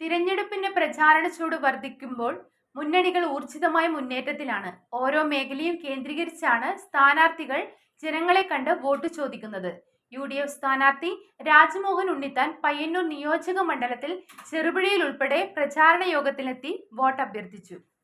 തിരഞ്ഞെടുപ്പിന്റെ പ്രചാരണ ചൂട് വർദ്ധിക്കുമ്പോൾ മുന്നണികൾ ഊർജിതമായ മുന്നേറ്റത്തിലാണ്. ഓരോ മേഖലയും കേന്ദ്രീകരിച്ചാണ് സ്ഥാനാർത്ഥികൾ ജനങ്ങളെ കണ്ട് വോട്ട് ചോദിക്കുന്നത്. യു ഡി എഫ് സ്ഥാനാർത്ഥി രാജ്മോഹൻ ഉണ്ണിത്താൻ പയ്യന്നൂർ നിയോജക മണ്ഡലത്തിൽ ചെറുപുഴയിൽ ഉൾപ്പെടെ പ്രചാരണ യോഗത്തിലെത്തി വോട്ട് അഭ്യർത്ഥിച്ചു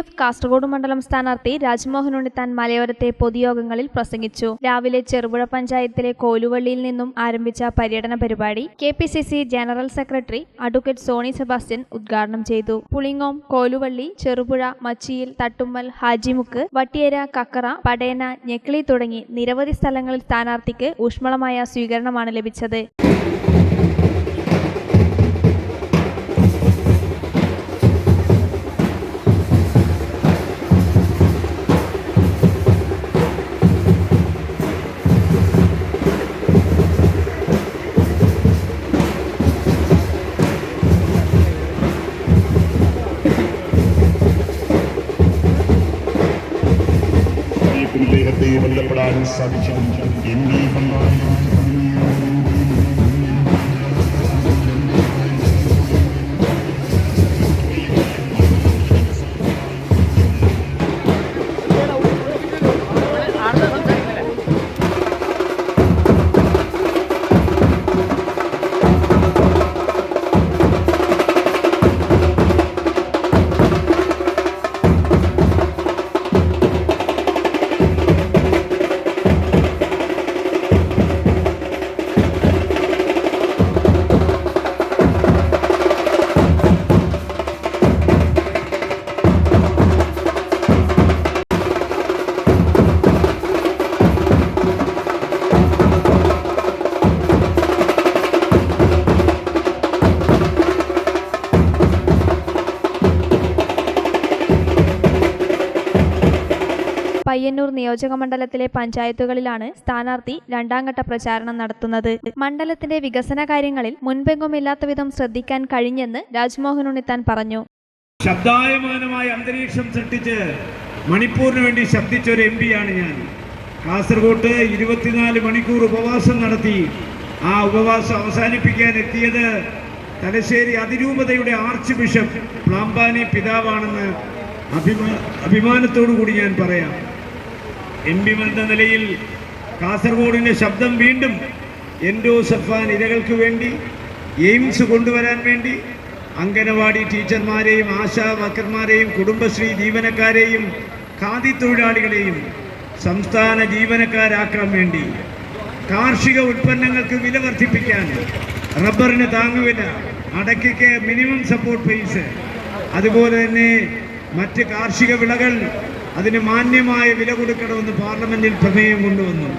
എഫ് കാസർഗോഡ് മണ്ഡലം സ്ഥാനാർത്ഥി രാജ്മോഹൻ ഉണ്ണിത്താൻ മലയോരത്തെ പൊതുയോഗങ്ങളിൽ പ്രസംഗിച്ചു. രാവിലെ ചെറുപുഴ പഞ്ചായത്തിലെ കോലുവള്ളിയിൽ നിന്നും ആരംഭിച്ച പര്യടന പരിപാടി K general secretary advocate Sony Sebastian ഉദ്ഘാടനം ചെയ്തു. പുളിങ്ങോം കോലുവള്ളി ചെറുപുഴ മച്ചിയിൽ തട്ടുമ്മൽ ഹാജിമുക്ക് വട്ടിയേര കക്കറ പടേന ഞെക്കിളി തുടങ്ങി നിരവധി സ്ഥലങ്ങളിൽ സ്ഥാനാർത്ഥിക്ക് ഊഷ്മളമായ സ്വീകരണമാണ് ലഭിച്ചത്. ബന്ധപ്പെടാൻ സാധിച്ചു എന്നീ പയ്യന്നൂർ നിയോജക മണ്ഡലത്തിലെ പഞ്ചായത്തുകളിലാണ് സ്ഥാനാർത്ഥി രണ്ടാംഘട്ട പ്രചാരണം നടത്തുന്നത്. മണ്ഡലത്തിന്റെ വികസന കാര്യങ്ങളിൽ മുൻപെങ്ങുമില്ലാത്ത വിധം ശ്രദ്ധിക്കാൻ കഴിഞ്ഞെന്ന് രാജ്മോഹൻ ഉണ്ണിത്താൻ പറഞ്ഞു. ശബ്ദായമാനമായ അന്തരീക്ഷം സൃഷ്ടിച്ച് മണിപ്പൂരിന് വേണ്ടി ശബ്ദിച്ച ഒരു എം പിയാണ് ഞാൻ. കാസർഗോട്ട് ഇരുപത്തിനാല് മണിക്കൂർ ഉപവാസം നടത്തി ആ ഉപവാസം അവസാനിപ്പിക്കാൻ എത്തിയത് തലശ്ശേരി അതിരൂപതയുടെ ആർച്ച് ബിഷപ്പ് പ്ലാംബാനി പിതാവാണെന്ന് അഭിമാ അഭിമാനത്തോടു കൂടി ഞാൻ പറയാം. എം പി എന്ന നിലയിൽ കാസർഗോഡിന്റെ ശബ്ദം വീണ്ടും എൻഡോ സഫാൻ ഇരകൾക്ക് വേണ്ടി എയിംസ് കൊണ്ടുവരാൻ വേണ്ടി അംഗനവാടി ടീച്ചർമാരെയും ആശാ വർക്കർമാരെയും കുടുംബശ്രീ ജീവനക്കാരെയും ഖാദി തൊഴിലാളികളെയും സംസ്ഥാന ജീവനക്കാരാക്കാൻ വേണ്ടി കാർഷിക ഉൽപ്പന്നങ്ങൾക്ക് വില വർദ്ധിപ്പിക്കാൻ റബ്ബറിന് താങ്ങുവില അടയ്ക്കയ്ക്ക് മിനിമം സപ്പോർട്ട് പ്രൈസ് അതുപോലെ തന്നെ മറ്റ് കാർഷിക വിളകൾ അതിന് മാന്യമായ വില കൊടുക്കണമെന്ന് പാർലമെന്റിൽ പ്രമേയം കൊണ്ടുവന്നു.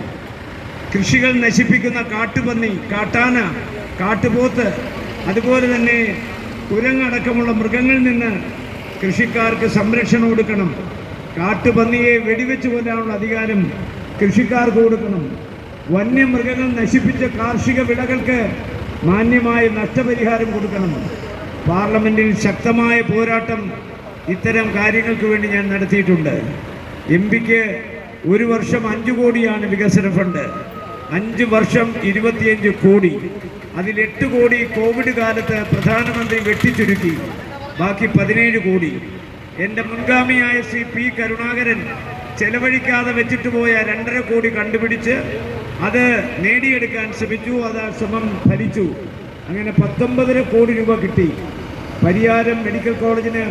കൃഷികൾ നശിപ്പിക്കുന്ന കാട്ടുപന്നി കാട്ടാന കാട്ടുപോത്ത് അതുപോലെ തന്നെ കുരങ്ങടക്കമുള്ള മൃഗങ്ങളിൽ നിന്ന് കൃഷിക്കാർക്ക് സംരക്ഷണം കൊടുക്കണം. കാട്ടുപന്നിയെ വെടിവെച്ച് കൊല്ലാനുള്ള അധികാരം കൃഷിക്കാർക്ക് കൊടുക്കണം. വന്യമൃഗങ്ങൾ നശിപ്പിച്ച കാർഷിക വിളകൾക്ക് മാന്യമായ നഷ്ടപരിഹാരം കൊടുക്കണം. പാർലമെന്റിൽ ശക്തമായ പോരാട്ടം ഇത്തരം കാര്യങ്ങൾക്ക് വേണ്ടി ഞാൻ നടത്തിയിട്ടുണ്ട്. എം പിക്ക് ഒരു വർഷം അഞ്ചു കോടിയാണ് വികസന ഫണ്ട്. അഞ്ച് വർഷം ഇരുപത്തിയഞ്ച് കോടി. അതിൽ എട്ട് കോടി കോവിഡ് കാലത്ത് പ്രധാനമന്ത്രി വെട്ടിച്ചുരുക്കി. ബാക്കി പതിനേഴ് കോടി. എന്റെ മുൻഗാമിയായ ശ്രീ പി കരുണാകരൻ ചെലവഴിക്കാതെ വെച്ചിട്ട് പോയ രണ്ടര കോടി കണ്ടുപിടിച്ച് അത് നേടിയെടുക്കാൻ ശ്രമിച്ചു അത് ആ ശ്രമം ഫലിച്ചു. അങ്ങനെ പത്തൊമ്പതര കോടി രൂപ കിട്ടി. പരിയാരം മെഡിക്കൽ കോളേജിന്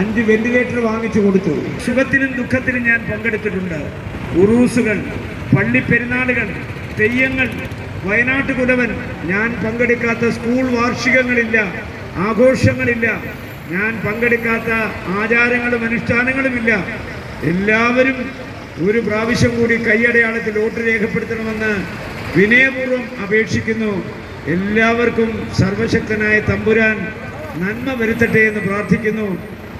അഞ്ച് വെന്റിലേറ്റർ വാങ്ങിച്ചു കൊടുത്തു. സുഖത്തിലും ദുഃഖത്തിലും ഞാൻ പങ്കെടുത്തിട്ടുണ്ട്. ഉറൂസുകൾ പള്ളിപ്പെരുന്നാളുകൾ തെയ്യങ്ങൾ വയനാട്ട് കുലവൻ ഞാൻ പങ്കെടുക്കാത്ത സ്കൂൾ വാർഷികങ്ങളില്ല ആഘോഷങ്ങളില്ല ഞാൻ പങ്കെടുക്കാത്ത ആചാരങ്ങളും അനുഷ്ഠാനങ്ങളുമില്ല. എല്ലാവരും ഒരു പ്രാവശ്യം കൂടി കൈയടയാളത്തിൽ വോട്ട് രേഖപ്പെടുത്തണമെന്ന് വിനയപൂർവം അപേക്ഷിക്കുന്നു. എല്ലാവർക്കും സർവശക്തനായ തമ്പുരാൻ നന്മ വരുത്തട്ടെ എന്ന് പ്രാർത്ഥിക്കുന്നു.